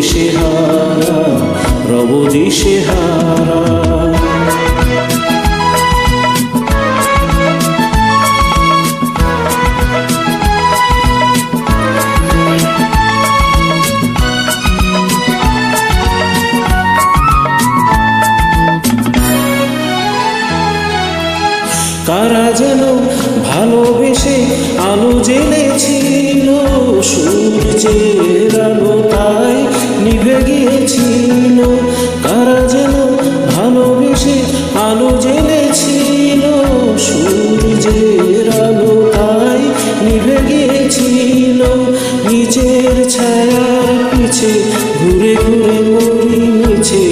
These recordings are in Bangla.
দিশেহারা রব দিশেহারা কারা যেন ভালোবেসে আলো জেলেছিল নিভে গিয়েছিল, নিজের ছায়ার পিছে, ঘুরে ঘুরে মরি নিচে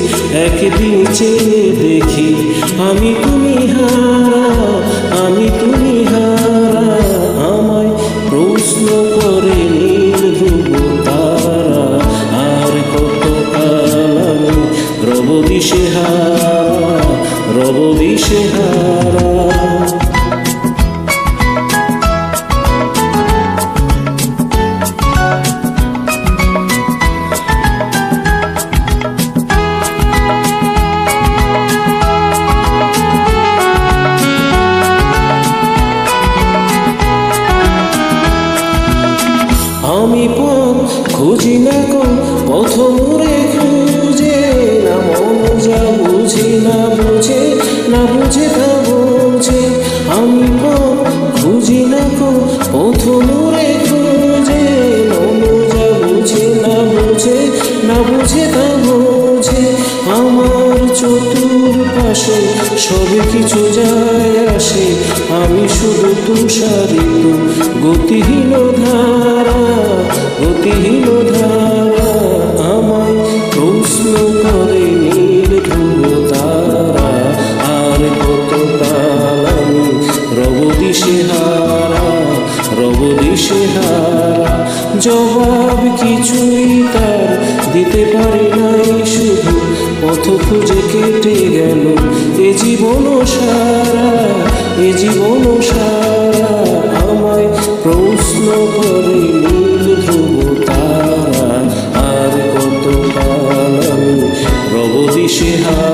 একদিন চেয়ে দেখি, আমি তুমি হারা আমি তুমি হারা আমায় প্রশ্ন করে নীল ধ্রুব তারা আর কত কাল আমি রব দিশেহারা আমি পথ খুঁজি না কো পথ মরে খুঁজে না, মন যা বুঝি না বুঝে না বুঝে তা আমার চতুর পাশে সব কিছু যায় আসে। আমি শুধু তুষারিত, গতিহীন ধারা গতিহীন ধারা। আমার প্রশ্ন করে নীল আর কত কাল আমি রব দিশেহারা রব জবাব কিছুই তার দিতে পারি নাই শুধু পথ খুঁজে কেটে গেল। এ জীবন সারা, এ জীবন সারা, আমায় প্রশ্ন করে নীল তারা, আর কত কাল আমি রব দিশেহারা